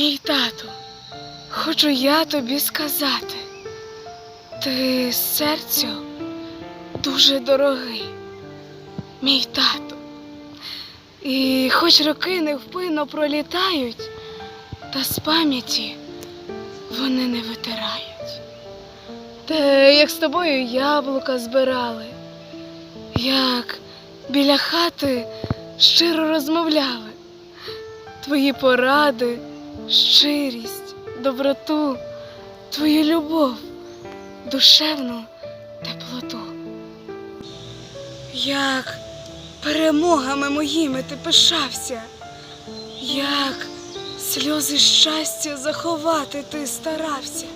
Мій тату, хочу я тобі сказати, ти серцю дуже дорогий, мій тато. І хоч роки невпинно пролітають, та з пам'яті вони не витирають. Те, як з тобою яблука збирали, як біля хати щиро розмовляли, твої поради, щирість, доброту, твою любов, душевну теплоту. Як перемогами моїми ти пишався, як сльози щастя заховати ти старався,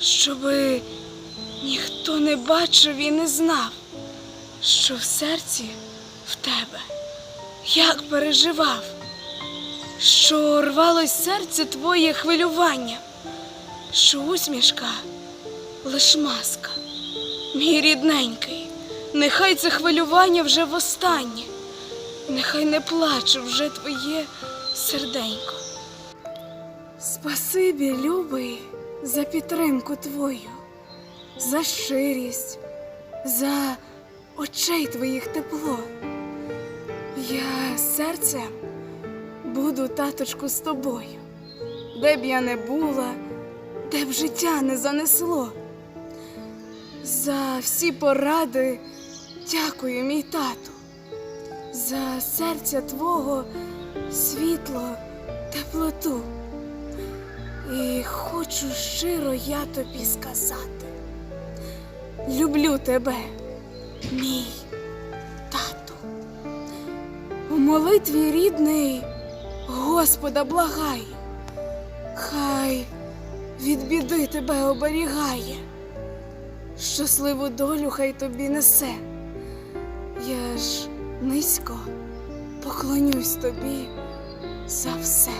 щоби ніхто не бачив і не знав, що в серці в тебе як переживав, що рвалось серце твоє хвилювання, що усмішка лиш маска, мій рідненький, нехай це хвилювання вже востаннє, нехай не плаче вже твоє серденько. Спасибі, любий, за підтримку твою, за щирість, за очей твоїх тепло. Я серцем буду, таточку, з тобою, де б я не була, де б життя не занесло. За всі поради дякую, мій тату, за серця твого світло, теплоту. І хочу щиро я тобі сказати. Люблю тебе, мій тату. У молитві рідний Господа благаю, хай від біди тебе оберігає, щасливу долю хай тобі несе. Я ж низько поклонюсь тобі за все.